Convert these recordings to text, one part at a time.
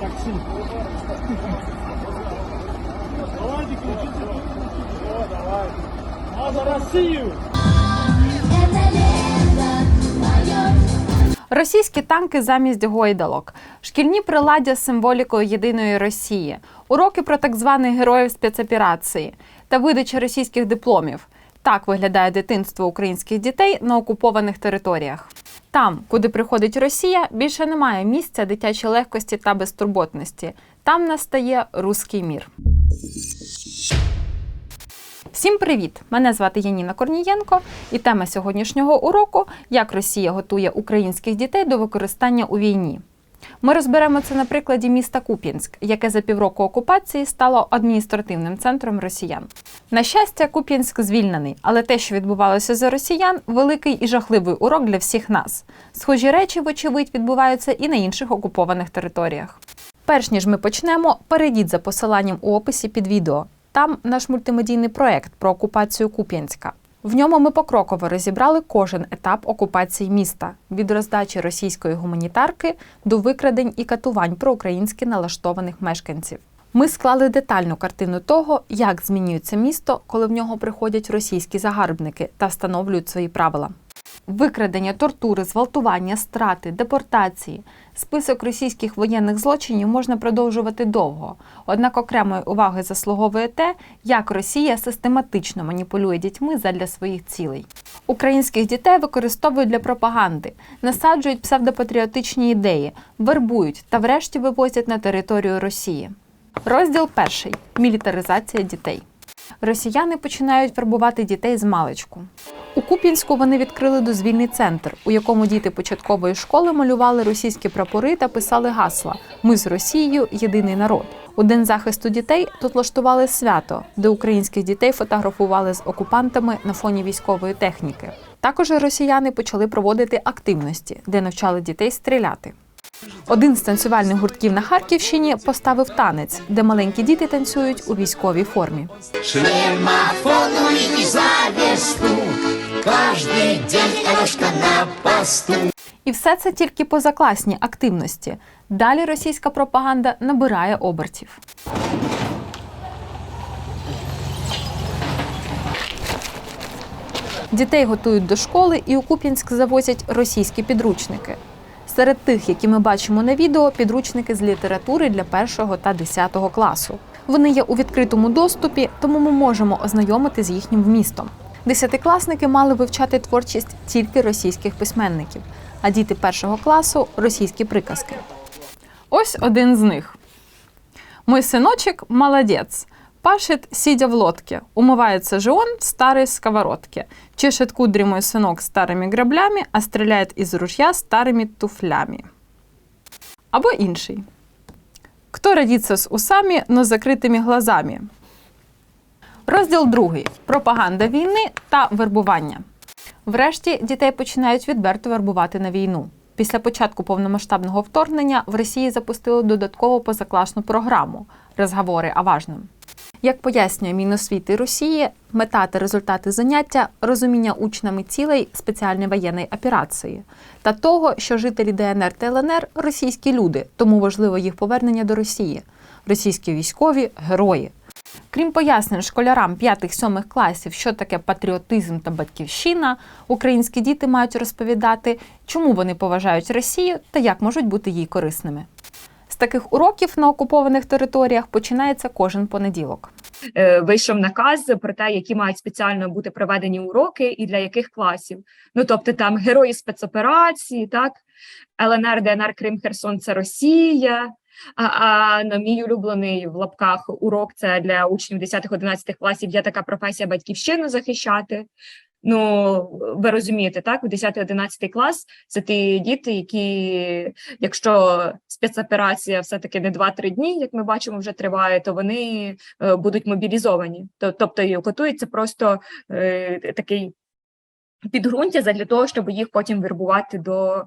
Такси. Давайте кричите. О, давай. А за Россию! Російські танки замість гойдалок, шкільні приладдя з символікою єдиної Росії, уроки про так званих героїв спецоперації та видача російських дипломів. Так виглядає дитинство українських дітей на окупованих територіях. Там, куди приходить Росія, більше немає місця дитячій легкості та безтурботності. Там настає руський мір. Всім привіт! Мене звати Яніна Корнієнко, і тема сьогоднішнього уроку як Росія готує українських дітей до використання у війні. Ми розберемо це на прикладі міста Куп'янськ, яке за півроку окупації стало адміністративним центром росіян. На щастя, Куп'янськ звільнений, але те, що відбувалося за росіян, великий і жахливий урок для всіх нас. Схожі речі, вочевидь, відбуваються і на інших окупованих територіях. Перш ніж ми почнемо, перейдіть за посиланням у описі під відео. Там наш мультимедійний проект про окупацію Куп'янська. В ньому ми покроково розібрали кожен етап окупації міста від роздачі російської гуманітарки до викрадень і катувань проукраїнськи налаштованих мешканців. Ми склали детальну картину того, як змінюється місто, коли в нього приходять російські загарбники та встановлюють свої правила. Викрадення, тортури, зґвалтування, страти, депортації. Список російських воєнних злочинів можна продовжувати довго. Однак окремої уваги заслуговує те, як Росія систематично маніпулює дітьми задля своїх цілей. Українських дітей використовують для пропаганди, насаджують псевдопатріотичні ідеї, вербують та врешті вивозять на територію Росії. Розділ перший мілітаризація дітей. Росіяни починають вербувати дітей з маличку. У Куп'янську вони відкрили дозвільний центр, у якому діти початкової школи малювали російські прапори та писали гасла Ми з Росією єдиний народ. У день захисту дітей тут влаштували свято, де українських дітей фотографували з окупантами на фоні військової техніки. Також росіяни почали проводити активності, де навчали дітей стріляти. Один з танцювальних гуртків на Харківщині поставив танець, де маленькі діти танцюють у військовій формі. День на посту І все це тільки позакласні активності. Далі російська пропаганда набирає обертів. Дітей готують до школи і у Куп'янськ завозять російські підручники. Серед тих, які ми бачимо на відео, підручники з літератури для першого та 10 класу. Вони є у відкритому доступі, тому ми можемо ознайомити з їхнім вмістом. Десятикласники мали вивчати творчість тільки російських письменників, а діти першого класу російські приказки. Ось один з них. Мой сыночек молодец Пашет, сидя в лодке. Умывается же он в старой сковородке. Чешет кудри мой сынок старыми граблями, а стреляет из ружья старыми туфлями. Або інший. Кто родится с усами, но с закритими глазами? Розділ другий. Пропаганда війни та вербування. Врешті дітей починають відверто вербувати на війну. Після початку повномасштабного вторгнення в Росії запустили додаткову позакласну програму Розговори о важном. Як пояснює Міносвіти Росії, мета та результати заняття розуміння учнями цілей спеціальної воєнної операції та того, що жителі ДНР та ЛНР російські люди, тому важливо їх повернення до Росії. Російські військові герої. Крім пояснень школярам 5-7 класів, що таке патріотизм та батьківщина, українські діти мають розповідати, чому вони поважають Росію та як можуть бути їй корисними. З таких уроків на окупованих територіях починається кожен понеділок. е, вийшов наказ про те, які мають спеціально бути проведені уроки і для яких класів. Ну тобто там герої спецоперації, так ЛНР, ДНР, Крим, Херсон це Росія. А, а на мій улюблений в лапках урок це для учнів 10-11 класів. Є така професія батьківщину захищати. Ну, ви розумієте, так? У 10-11 клас це ті діти, які, якщо спецоперація все-таки не 2-3 дні, як ми бачимо, вже триває, то вони е, будуть мобілізовані. Тобто готується просто е, такий підґрунтя для того, щоб їх потім вербувати до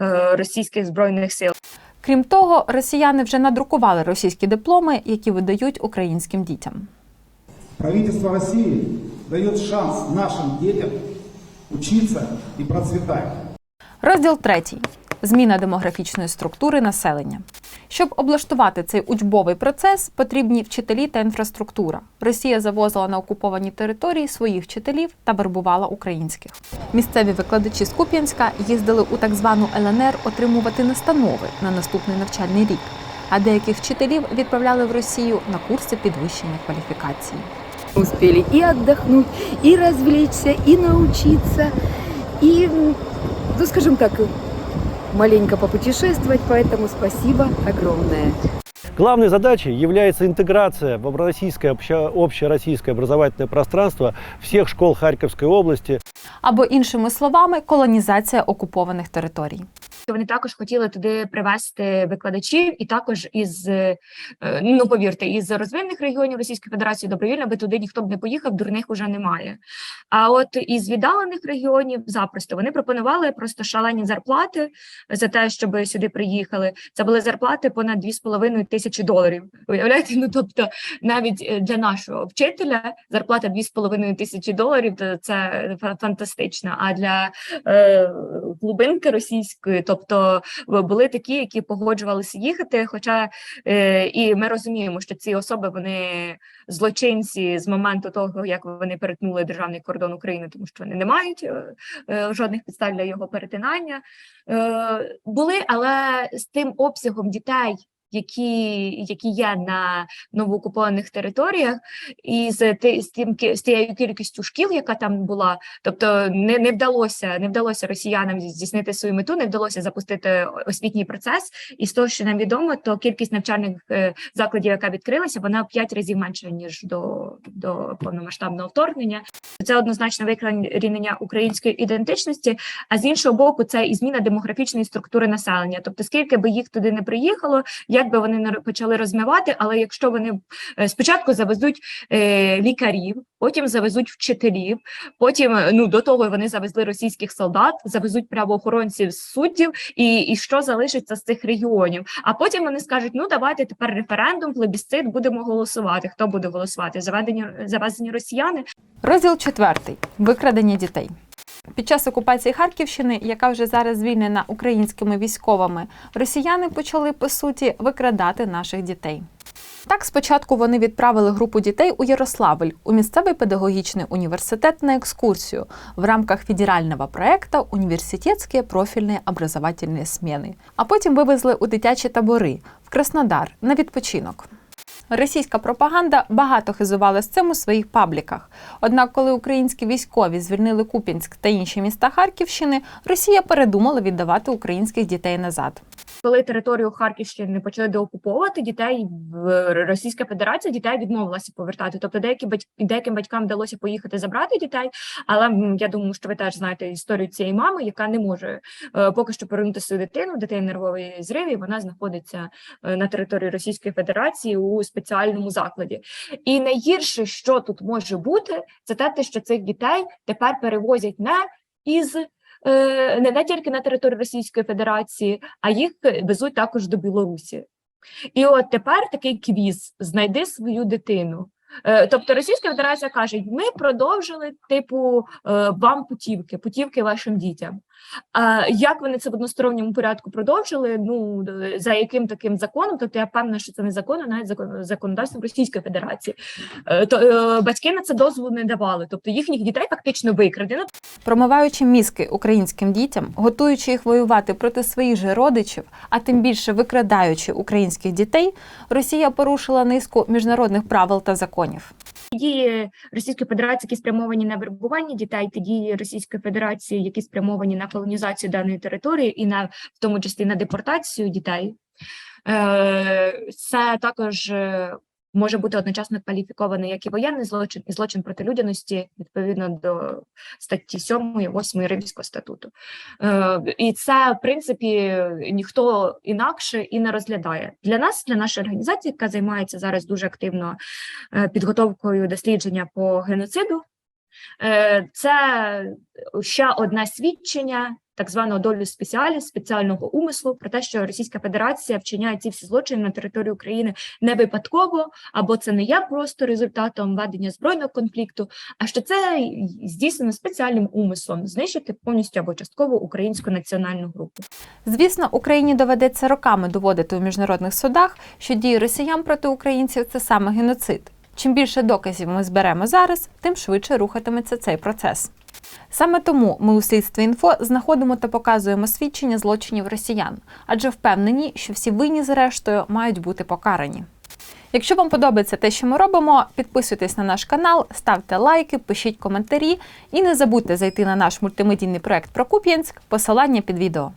е, російських збройних сил. Крім того, росіяни вже надрукували російські дипломи, які видають українським дітям. Правительство России дает шанс нашим детям учиться и процветать. Розділ третій. зміна демографічної структури населення. Щоб облаштувати цей учбовий процес, потрібні вчителі та інфраструктура. Росія завозила на окуповані території своїх вчителів та вербувала українських. Місцеві викладачі з Куп'янська їздили у так звану ЛНР отримувати настанови на наступний навчальний рік, а деяких вчителів відправляли в Росію на курси підвищення кваліфікації. Успели и отдохнуть, и развлечься, и научиться, и, ну скажем так, маленько попутешествовать, поэтому спасибо огромное. Главной задачей является интеграция в российское, обще- общероссийское образовательное пространство всех школ Харьковской области. Або іншими словами, колонізація окупованих територій. Вони також хотіли туди привезти викладачів, і також із е, ну повірте, із розвинених регіонів Російської Федерації добровільно би туди ніхто б не поїхав, дурних уже немає. А от із віддалених регіонів запросто вони пропонували просто шалені зарплати за те, щоб сюди приїхали. Це були зарплати понад 2,5 тисячі доларів. Уявляєте? Ну тобто, навіть е, для нашого вчителя зарплата 2,5 тисячі доларів то це фантастично. А для е, глибинки російської, тобто були такі, які погоджувалися їхати. Хоча е, і ми розуміємо, що ці особи вони злочинці з моменту того, як вони перетнули державний кордон України, тому що вони не мають е, е, жодних підстав для його перетинання. Е, були, але з тим обсягом дітей. Які, які є на новоокупованих територіях, і з, з тим з тією кількістю шкіл, яка там була, тобто не, не вдалося, не вдалося росіянам здійснити свою мету, не вдалося запустити освітній процес. І з того, що нам відомо, то кількість навчальних е, закладів, яка відкрилася, вона в п'ять разів менша ніж до, до повномасштабного вторгнення. Це однозначно викорінення української ідентичності. А з іншого боку, це і зміна демографічної структури населення. Тобто, скільки би їх туди не приїхало, як би вони не почали розмивати, але якщо вони е, спочатку завезуть е, лікарів, потім завезуть вчителів, потім е, ну до того вони завезли російських солдат, завезуть правоохоронців суддів, і, і що залишиться з цих регіонів. А потім вони скажуть: ну давайте тепер референдум, плебісцит, будемо голосувати. Хто буде голосувати? Заведені завезені росіяни. Розділ 4. Викрадення дітей. Під час окупації Харківщини, яка вже зараз звільнена українськими військовими, росіяни почали по суті викрадати наших дітей. Так, спочатку вони відправили групу дітей у Ярославль у місцевий педагогічний університет на екскурсію в рамках федерального проекту «Університетські профільні образовательні зміни», а потім вивезли у дитячі табори в Краснодар на відпочинок. Російська пропаганда багато хизувала з цим у своїх пабліках. Однак, коли українські військові звільнили Куп'янськ та інші міста Харківщини, Росія передумала віддавати українських дітей назад. Коли територію Харківщини почали деокуповувати дітей, Російська Федерація дітей відмовилася повертати. Тобто деякі деяким батькам вдалося поїхати забрати дітей. Але я думаю, що ви теж знаєте історію цієї мами, яка не може е, поки що повернути свою дитину, дитина нервовий зрив, і вона знаходиться е, на території Російської Федерації у спеціальному закладі. І найгірше, що тут може бути, це те, що цих дітей тепер перевозять не із е, не, не тільки на територію Російської Федерації, а їх везуть також до Білорусі. І от тепер такий квіз: знайди свою дитину. Е, Тобто Російська Федерація каже: ми продовжили типу е, вам путівки, путівки вашим дітям. А як вони це в односторонньому порядку продовжили? Ну за яким таким законом? Тобто я певна, що це не закон, а навіть закон законодавством Російської Федерації. Е, То е, батьки на це дозволу не давали. Тобто їхніх дітей фактично викрадено. Промиваючи мізки українським дітям, готуючи їх воювати проти своїх же родичів, а тим більше викрадаючи українських дітей, Росія порушила низку міжнародних правил та законів. Дії Російської Федерації, які спрямовані на вербування дітей, ті дії Російської Федерації, які спрямовані на колонізацію даної території, і на в тому числі на депортацію дітей, е, це також. Може бути одночасно кваліфікований як і воєнний злочин, і злочин проти людяності відповідно до статті 7 і 8 Римського статуту. Е, і це, в принципі, ніхто інакше і не розглядає. Для нас, для нашої організації, яка займається зараз дуже активно е, підготовкою дослідження по геноциду. Е, Це ще одне свідчення так званого долю спеціаліс, спеціального умислу, про те, що Російська Федерація вчиняє ці всі злочини на території України не випадково, або це не є просто результатом ведення збройного конфлікту, а що це здійснено спеціальним умислом знищити повністю або частково українську національну групу. Звісно, Україні доведеться роками доводити у міжнародних судах, що дії росіян проти українців це саме геноцид. Чим більше доказів ми зберемо зараз, тим швидше рухатиметься цей процес. Саме тому ми у слідстві інфо знаходимо та показуємо свідчення злочинів росіян, адже впевнені, що всі винні, зрештою, мають бути покарані. Якщо вам подобається те, що ми робимо, підписуйтесь на наш канал, ставте лайки, пишіть коментарі і не забудьте зайти на наш мультимедійний проект Прокуп'янськ. Посилання під відео.